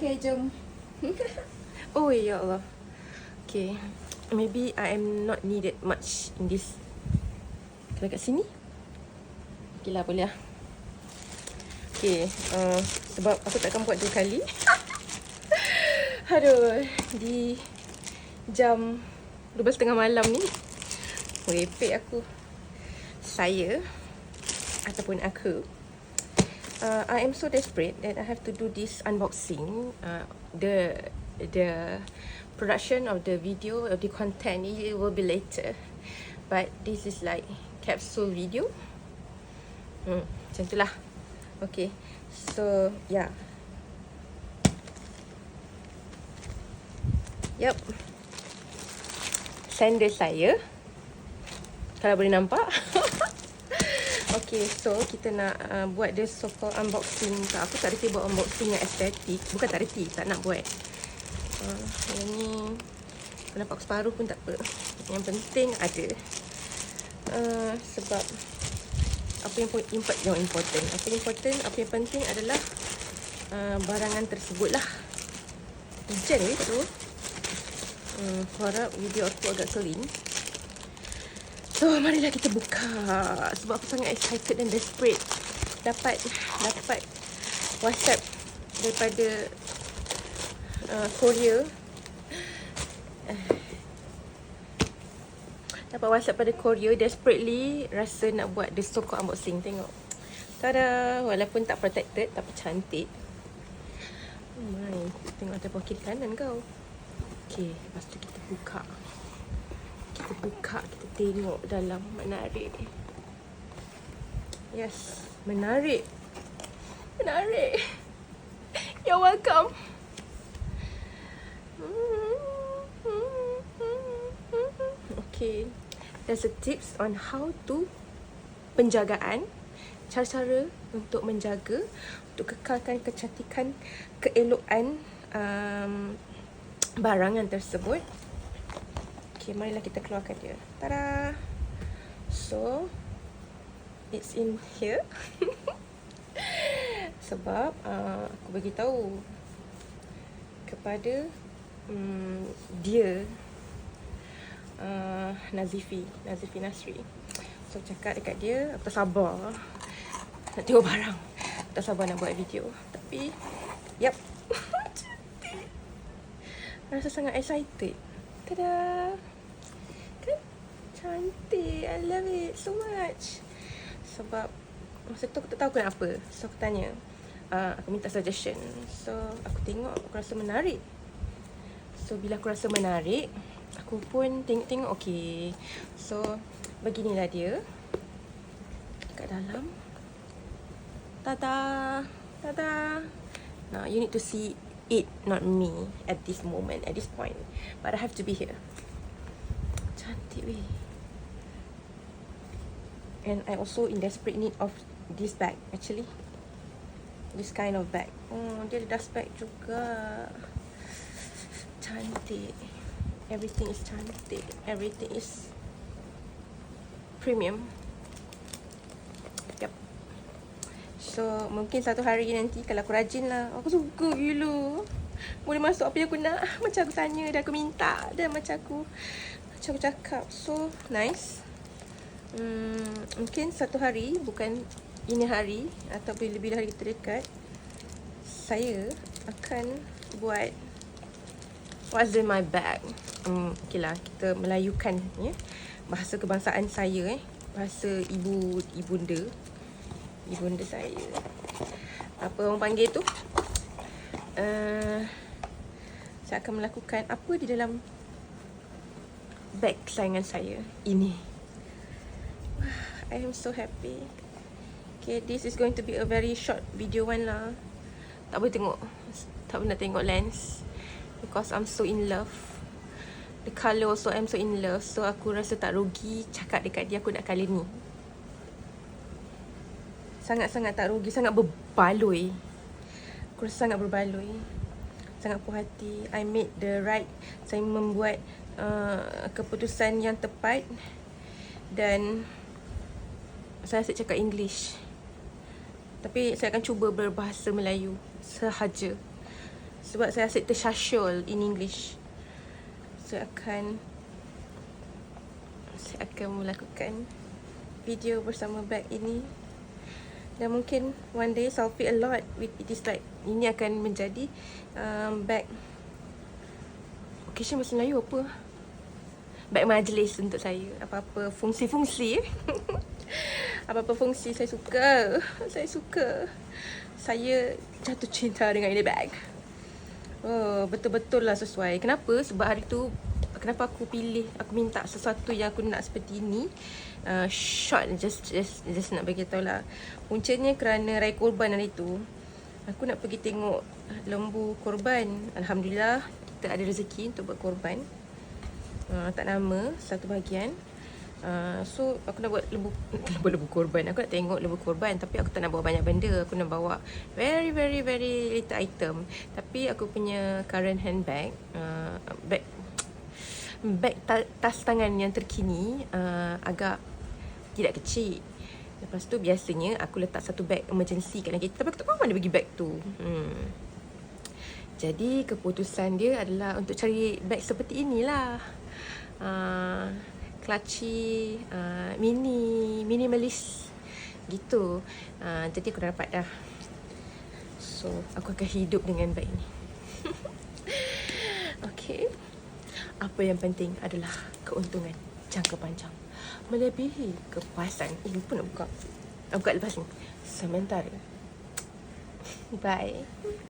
Okay, jom. Oh ya Allah. Okay. Maybe I am not needed much in this. Kena kat sini? Okay lah, boleh lah. Okay. Uh, sebab aku takkan buat dua kali. Aduh. Di jam 12.30 malam ni. Merepek aku. Saya. Ataupun aku. Uh, I am so desperate that I have to do this unboxing. Uh, the the production of the video of the content it will be later. But this is like capsule video. Hmm macam itulah okay so yeah. Yep sandal saya. Kalau boleh nampak Okay, so kita nak uh, buat the so called unboxing. Tak, aku tak reti buat unboxing yang estetik. Bukan tak reti, tak nak buat. Uh, yang ni Kalau nampak separuh pun tak apa Yang penting ada uh, Sebab Apa yang import, yang important Apa yang important, apa yang penting adalah uh, Barangan tersebut lah Hujan ni tu uh, Aku harap video aku agak clean So, marilah kita buka. Sebab aku sangat excited dan desperate. Dapat Dapat WhatsApp Daripada uh, Korea Dapat WhatsApp pada Korea Desperately Rasa nak buat The so unboxing. Tengok. Tada! Walaupun tak protected Tapi cantik. Oh my Tengok bawah kiri kanan kau. Okay Lepas tu kita buka Kita buka Kita tengok dalam Menarik. Yes Menarik. Menarik. You're welcome. Okay, there's a tips on how to penjagaan, cara-cara untuk menjaga, untuk kekalkan kecantikan, keelokan um, barangan tersebut. Okay, marilah kita keluarkan dia. Tada! So, it's in here. Sebab uh, aku bagi tahu kepada um, dia uh, Nazifi Nazifi Nasri. So cakap dekat dia aku tak sabar? Nak tengok barang. Aku tak sabar nak buat video. Tapi yep cantik. Rasa sangat excited. Tada cantik I love it so much sebab masa tu aku tak tahu kenapa so aku tanya uh, aku minta suggestion so aku tengok aku rasa menarik so bila aku rasa menarik aku pun tengok-tengok okey. So beginilah dia. Dekat dalam. Tada. Tada. Now you need to see it not me at this moment at this point. But I have to be here. Cantik weh. And I also in desperate need of this bag actually. This kind of bag. Oh, dia ada dust bag juga. Cantik. Everything is cantik. Everything is premium. Yep so mungkin satu hari nanti kalau aku rajin lah. Aku suka gila. Boleh masuk apa yang aku nak. Macam aku tanya dan aku minta. Dan macam aku macam aku cakap. So nice hmm, mungkin satu hari bukan ini hari atau bila-bila hari kita dekat saya akan buat what's in my bag. Um, okay lah kita melayukan ya. Bahasa kebangsaan saya eh. Bahasa ibu ibunda. Ibunda saya. Apa orang panggil tu? Uh, saya akan melakukan apa di dalam bag kesayangan saya ini I am so happy. Okay, this is going to be a very short video one lah. Tak boleh tengok. Tak nak tengok lens. Because I'm so in love. The colour also I'm so in love. So aku rasa tak rugi cakap dekat dia aku nak colour ni. Sangat-sangat tak rugi. Sangat berbaloi. Aku rasa sangat berbaloi. Sangat puas hati. I made the right saya membuat uh, keputusan yang tepat. Dan saya asyik cakap English tapi saya akan cuba berbahasa Melayu sahaja Sebab saya rasa tersyasyul in English. Saya akan saya akan melakukan video bersama bag ini. Dan mungkin one day selfie a lot with it is like ini akan menjadi um, bag occasion bahasa Melayu apa? Bag majlis untuk saya. Apa-apa fungsi-fungsi. Apa-apa fungsi saya suka. Saya suka. Saya jatuh cinta dengan ini bag. Oh, betul-betul lah sesuai. Kenapa? Sebab hari tu kenapa aku pilih aku minta sesuatu yang aku nak seperti ini. Uh, short just just just nak bagi tahu lah. Puncanya kerana raya korban hari tu. Aku nak pergi tengok lembu korban. Alhamdulillah kita ada rezeki untuk buat korban. Uh, tak nama satu bahagian. Uh, so aku nak buat lembu lembu lembu korban. Aku nak tengok lembu korban tapi aku tak nak bawa banyak benda. Aku nak bawa very very very little item. Tapi aku punya current handbag uh, bag bag ta- tas tangan yang terkini uh, agak tidak kecil. Lepas tu biasanya aku letak satu bag emergency kat dalam kereta. Tapi aku tak tahu mana bagi bag tu. Hmm. Jadi keputusan dia adalah untuk cari bag seperti inilah. Uh, clutchy, uh, mini, minimalist gitu. Uh, jadi aku dah dapat dah. So, aku akan hidup dengan bag ni. okay. Apa yang penting adalah keuntungan jangka panjang. Melebihi kepuasan. Eh, lupa nak buka. Aku buka lepas ni. Sementara. Bye.